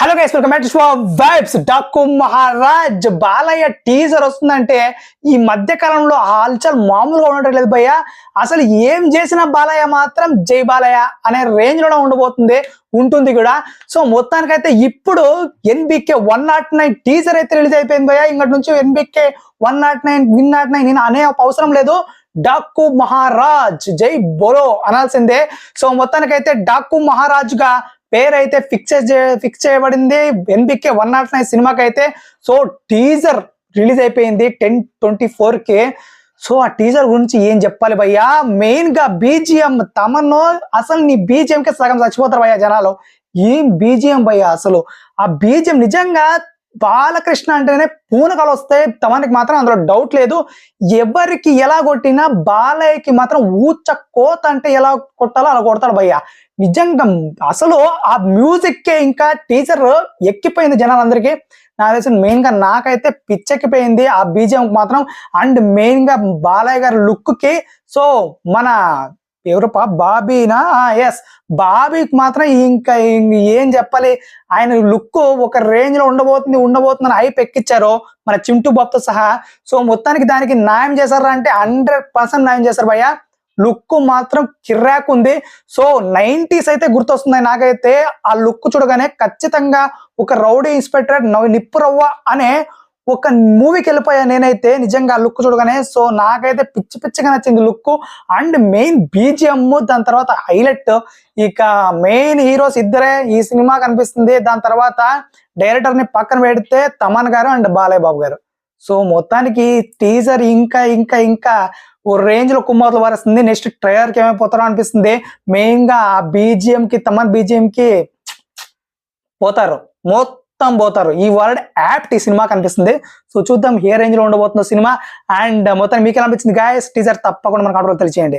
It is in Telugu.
Hello guys welcome back to vibes Daaku Maharaj Balayya teaser వస్తుందంటే ఈ మధ్య కాలంలో ఆ హల్చల్ మామూలుగా ఉండట్లేదు భయ్య. అసలు ఏం చేసినా బాలయ్య మాత్రం జై బాలయ్య అనే రేంజ్లో ఉండబోతుంది ఉంటుంది కూడా. సో మొత్తానికైతే ఇప్పుడు NBK one not nine teaser అయితే రిలీజ్ అయిపోయింది భయ్య. ఇంకటి నుంచి NBK one not nine one not nine నేను అనే అవసరం లేదు. డాకు మహారాజ్ జై బోలో అనాల్సిందే. సో మొత్తానికైతే డాకు మహారాజ్గా పేరు అయితే ఫిక్స్ ఫిక్స్ చేయబడింది. ఎన్బికే వన్ నాట్ నైన్ సినిమాకి అయితే సో టీజర్ రిలీజ్ అయిపోయింది టెన్ ట్వంటీ ఫోర్కే సో ఆ టీజర్ గురించి ఏం చెప్పాలి భయ్యా? మెయిన్గా బీజిఎం తమను అసలు నీ బీజిఎంకే సగం చచ్చిపోతారు భయ్యా జనాలు. ఏం బీజిఎం భయ్యా అసలు? ఆ బీజిఎం నిజంగా బాలకృష్ణ అంటేనే పూనకాలు వస్తాయి. తమనికి మాత్రం అందులో డౌట్ లేదు. ఎవరికి ఎలా కొట్టినా బాలయ్యకి మాత్రం ఊచ కోత అంటే ఎలా కొట్టాలో అలా కొడతాడు భయ్య. నిజంగా అసలు ఆ మ్యూజిక్కే ఇంకా టీచర్ ఎక్కిపోయింది జనాలందరికీ. నాకు తెలిసిన మెయిన్గా నాకైతే పిచ్చెక్కిపోయింది ఆ బీజం మాత్రం. అండ్ మెయిన్గా బాలయ్య గారి లుక్కి. సో మన ఎవరప్ప? బాబీనా? ఎస్ బాబీకి మాత్రం ఇంకా ఏం చెప్పాలి? ఆయన లుక్ ఒక రేంజ్లో ఉండబోతుంది ఉండబోతుందని హైప్ ఎక్కిచ్చారు మన చింటూ బాబుతో సహా. సో మొత్తానికి దానికి న్యాయం చేశారా అంటే హండ్రెడ్ పర్సెంట్ న్యాయం చేశారు భయ్యా. లుక్ మాత్రం కిర్రాక్ ఉంది. సో నైంటీస్ అయితే గుర్తొస్తుంది నాకైతే. ఆ లుక్ చూడగానే ఖచ్చితంగా ఒక రౌడీ ఇన్స్పెక్టర్ నిప్పు రవ్వ అనే ఒక మూవీకి వెళ్ళిపోయా నేనైతే. నిజంగా లుక్ చూడగానే. సో నాకైతే పిచ్చి పిచ్చిగా నచ్చింది లుక్ అండ్ మెయిన్ బీజిఎం దాని తర్వాత హైలైట్. ఇక మెయిన్ హీరోస్ ఇద్దరే ఈ సినిమా కనిపిస్తుంది. దాని తర్వాత డైరెక్టర్ని పక్కన పెడితే తమన్ గారు అండ్ బాలయ్య బాబు గారు. సో మొత్తానికి టీజర్ ఇంకా ఇంకా ఇంకా ఓ రేంజ్లో కుమ్మతులు వరుస్తుంది. నెక్స్ట్ ట్రైలర్కి ఏమైపోతారో అనిపిస్తుంది. మెయిన్గా ఆ బీజిఎం కి తమన్ బీజిఎం కి పోతారు. మొత్తం మొత్తం పోతారు. ఈ వర్డ్ యాప్ట్ ఈ సినిమా కనిపిస్తుంది. సో చూద్దాం ఏ రేంజ్లో ఉండబోతుందో సినిమా. అండ్ మొత్తం మీకు ఎలా అనిపించింది గాయస్ టీజర్ తప్పకుండా మనకు ఆర్డర్ తెలియచేయండి